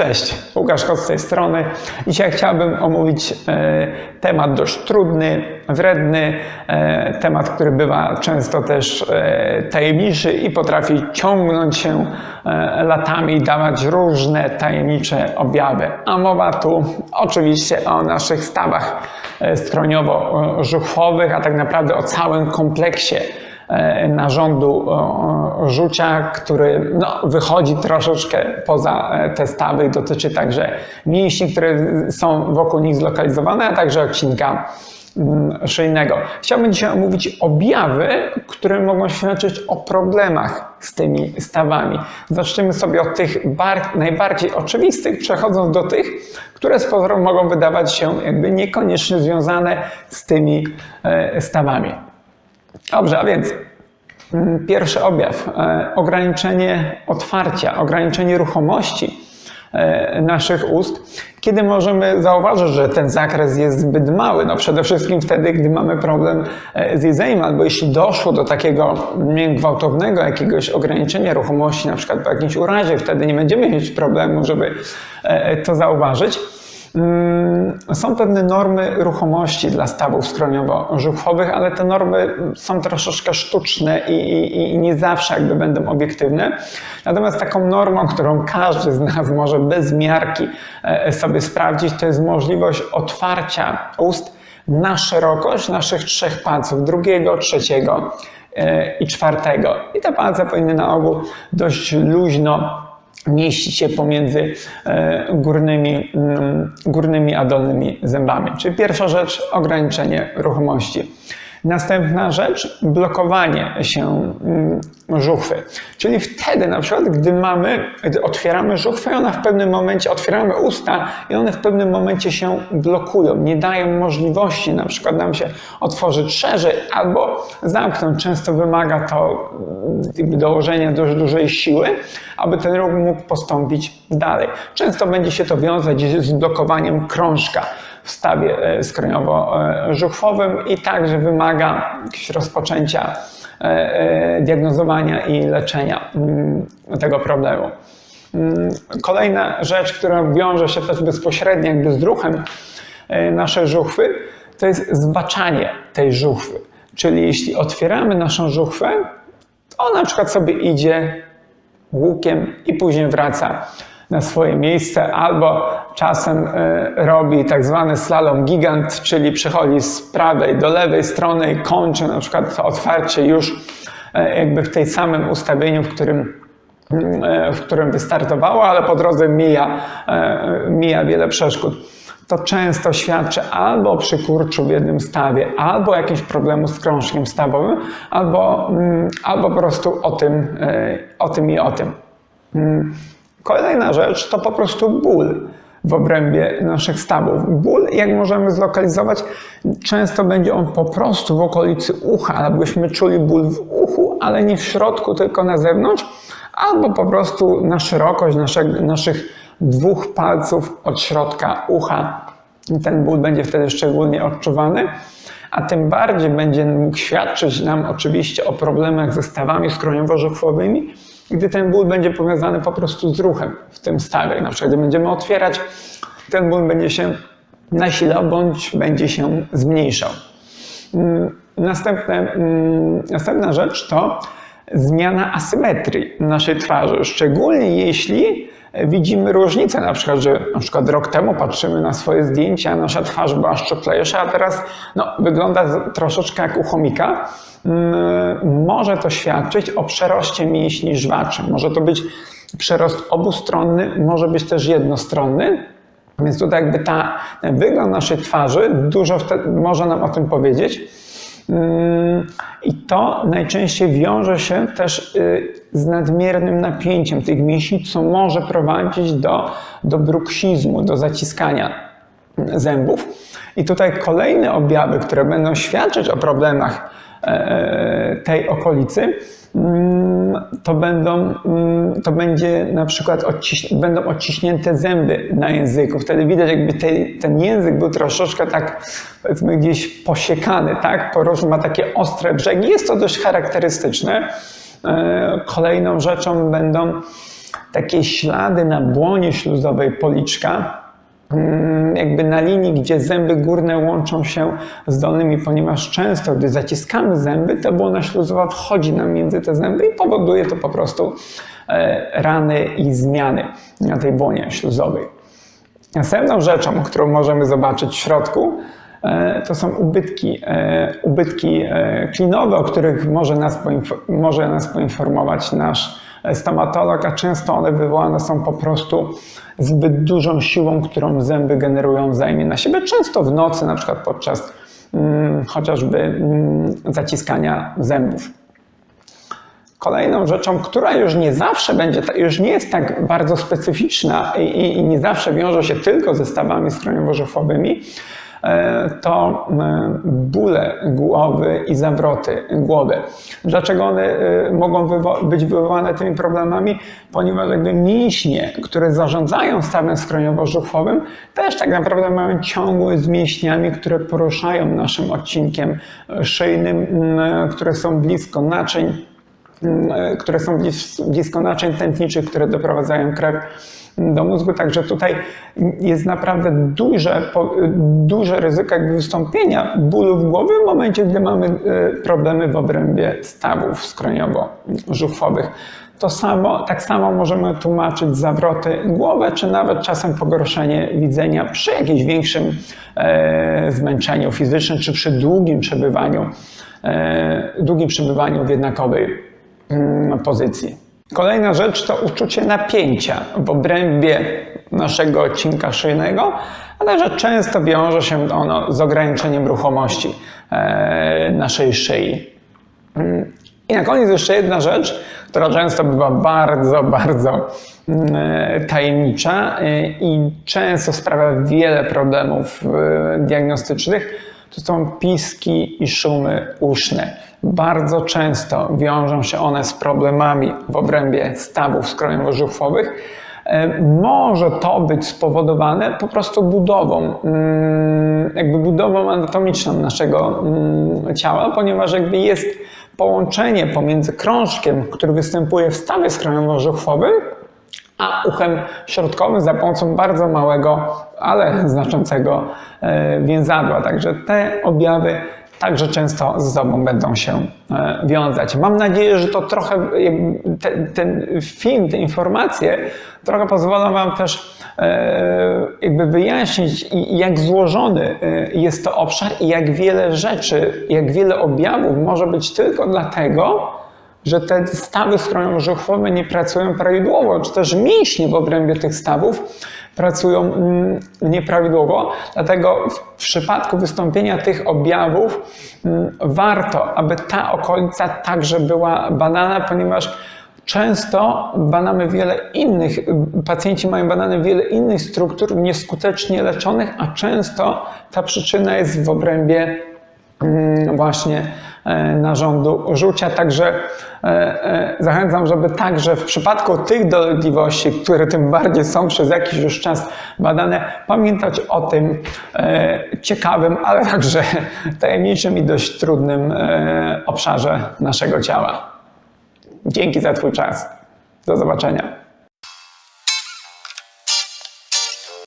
Cześć, Łukasz Kot z tej strony. Dzisiaj chciałbym omówić e, temat dość trudny, wredny, e, temat, który bywa często też e, tajemniczy i potrafi ciągnąć się latami i dawać różne tajemnicze objawy. A mowa tu oczywiście o naszych stawach skroniowo-żuchwowych, a tak naprawdę o całym kompleksie narządu o, o, rzucia, który no, wychodzi troszeczkę poza e, te stawy i dotyczy także mięśni, które są wokół nich zlokalizowane, a także odcinka mm, szyjnego. Chciałbym dzisiaj omówić objawy, które mogą świadczyć o problemach z tymi stawami. Zacznijmy sobie od tych bar- najbardziej oczywistych, przechodząc do tych, które z pozoru mogą wydawać się jakby niekoniecznie związane z tymi e, stawami. Dobrze, a więc mm, pierwszy objaw. e, Ograniczenie otwarcia, ograniczenie ruchomości e, naszych ust. Kiedy możemy zauważyć, że ten zakres jest zbyt mały? No przede wszystkim wtedy, gdy mamy problem e, z jedzeniem, albo jeśli doszło do takiego gwałtownego jakiegoś ograniczenia ruchomości, na przykład po jakimś urazie, wtedy nie będziemy mieć problemu, żeby to zauważyć. Mm, Są pewne normy ruchomości dla stawów skroniowo-żuchwowych, ale te normy są troszeczkę sztuczne i, i, i nie zawsze jakby będą obiektywne. Natomiast taką normą, którą każdy z nas może bez miarki e, sobie sprawdzić, to jest możliwość otwarcia ust na szerokość naszych trzech palców, drugiego, trzeciego e, i czwartego. I te palce powinny na ogół dość luźno mieści się pomiędzy e, górnymi, mm, górnymi a dolnymi zębami. Czyli pierwsza rzecz ograniczenie ruchomości. Następna rzecz blokowanie się mm, żuchwy. Czyli wtedy na przykład, gdy mamy, gdy otwieramy żuchwę, ona w pewnym momencie, otwieramy usta i one w pewnym momencie się blokują, nie dają możliwości na przykład nam się otworzyć szerzej albo zamknąć. Często wymaga to mm, dołożenia dość dużej siły, aby ten ruch mógł postąpić dalej. Często będzie się to wiązać z blokowaniem krążka w stawie e, skroniowo-żuchwowym i także wymaga rozpoczęcia e, e, diagnozowania i leczenia mm, tego problemu. Mm, Kolejna rzecz, która wiąże się też bezpośrednio jakby z ruchem e, naszej żuchwy, to jest zbaczanie tej żuchwy. Czyli jeśli otwieramy naszą żuchwę, to na przykład sobie idzie łukiem i później wraca na swoje miejsce, albo czasem e, robi tak zwany slalom gigant, czyli przechodzi z prawej do lewej strony i kończy na przykład otwarcie już e, jakby w tej samym ustawieniu, w którym e, w którym wystartowało, ale po drodze mija, mija wiele przeszkód. To często świadczy albo o przykurczu w jednym stawie, albo jakimś problemu z krążkiem stawowym, albo, mm, albo po prostu o tym, o tym i o tym. Kolejna rzecz to po prostu ból w obrębie naszych stawów. Ból, jak możemy zlokalizować, często będzie on po prostu w okolicy ucha, albośmy czuli ból w uchu, ale nie w środku, tylko na zewnątrz, albo po prostu na szerokość nasze, naszych dwóch palców od środka ucha. Ten ból będzie wtedy szczególnie odczuwany, a tym bardziej będzie mógł świadczyć nam oczywiście o problemach ze stawami skroniowo-żuchwowymi, gdy ten ból będzie powiązany po prostu z ruchem w tym stawie. Na przykład, gdy będziemy otwierać, ten ból będzie się nasilał bądź będzie się zmniejszał. Mm, Następne, mm, następna rzecz to zmiana asymetrii naszej twarzy, szczególnie jeśli widzimy różnicę, na przykład, że na przykład rok temu patrzymy na swoje zdjęcia, nasza twarz była szczuplejsza, a teraz no, wygląda troszeczkę jak u chomika. Mm, Może to świadczyć o przeroście mięśni żwaczy. Może to być przerost obustronny, może być też jednostronny. Więc tutaj jakby ta, ten wygląd naszej twarzy dużo wtedy może nam o tym powiedzieć. Mm, I to najczęściej wiąże się też y, z nadmiernym napięciem tych mięśni, co może prowadzić do, do bruksizmu, do zaciskania zębów. I tutaj kolejne objawy, które będą świadczyć o problemach tej okolicy, mm, to, będą, mm, to będzie na przykład odciś, będą odciśnięte zęby na języku. Wtedy widać, jakby ten język był troszeczkę tak, powiedzmy, gdzieś posiekany, tak? Po prostu ma takie ostre brzegi. Jest to dość charakterystyczne. E, Kolejną rzeczą będą takie ślady na błonie śluzowej policzka, jakby na linii, gdzie zęby górne łączą się z dolnymi, ponieważ często, gdy zaciskamy zęby, ta błona śluzowa wchodzi nam między te zęby i powoduje to po prostu e, rany i zmiany na tej błonie śluzowej. Następną rzeczą, którą możemy zobaczyć w środku, e, to są ubytki, e, ubytki klinowe, o których może nas, może nas poinformować nasz stomatolog, a często one wywołane są po prostu zbyt dużą siłą, którą zęby generują wzajemnie na siebie, często w nocy, na przykład podczas mm, chociażby mm, zaciskania zębów. Kolejną rzeczą, która już nie zawsze będzie, już nie jest tak bardzo specyficzna i, i, i nie zawsze wiąże się tylko ze stawami skroniowo-żuchwowymi, to e, bóle głowy i zawroty głowy. Dlaczego one e, mogą być wywołane tymi problemami? Ponieważ jakby mięśnie, które zarządzają stawem skroniowo-żuchwowym, też tak naprawdę mają ciągłość z mięśniami, które poruszają naszym odcinkiem szyjnym, które są blisko naczyń e, które są blis- blisko naczyń tętniczych, które doprowadzają krew do mózgu. Także tutaj jest naprawdę duże, duże ryzyko jakby wystąpienia bólu w głowie w momencie, gdy mamy e, problemy w obrębie stawów skroniowo-żuchwowych. To samo, tak samo możemy tłumaczyć zawroty głowy, czy nawet czasem pogorszenie widzenia przy jakimś większym e, zmęczeniu fizycznym, czy przy długim przebywaniu, e, długim przebywaniu w jednakowej pozycji. Kolejna rzecz to uczucie napięcia w obrębie naszego odcinka szyjnego, ale że często wiąże się ono z ograniczeniem ruchomości e, naszej szyi. Mm, I na koniec jeszcze jedna rzecz, która często bywa bardzo, bardzo mm, e, tajemnicza e, i często sprawia wiele problemów diagnostycznych, to są piski i szumy uszne. Bardzo często wiążą się one z problemami w obrębie stawów skroniowo-żuchwowych. E, Może to być spowodowane po prostu budową, mm, jakby budową anatomiczną naszego mm, ciała, ponieważ jakby jest połączenie pomiędzy krążkiem, który występuje w stawie skroniowo-żuchwowym, a uchem środkowym za pomocą bardzo małego, ale znaczącego e, więzadła. Także te objawy także często ze sobą będą się e, wiązać. Mam nadzieję, że to trochę, jakby te, ten film, te informacje trochę pozwolą Wam też e, jakby wyjaśnić, jak złożony e, jest to obszar i jak wiele rzeczy, jak wiele objawów może być tylko dlatego, że te stawy skroniowo-żuchwowe nie pracują prawidłowo, czy też mięśnie w obrębie tych stawów pracują mm, nieprawidłowo. Dlatego w przypadku wystąpienia tych objawów mm, warto, aby ta okolica także była badana, ponieważ Często badamy wiele innych, pacjenci mają badane wiele innych struktur nieskutecznie leczonych, a często ta przyczyna jest w obrębie właśnie e, narządu żółcia. Także e, e, zachęcam, żeby także w przypadku tych dolegliwości, które tym bardziej są przez jakiś już czas badane, pamiętać o tym ciekawym, ale także tajemniczym i dość trudnym obszarze naszego ciała. Dzięki za Twój czas. Do zobaczenia.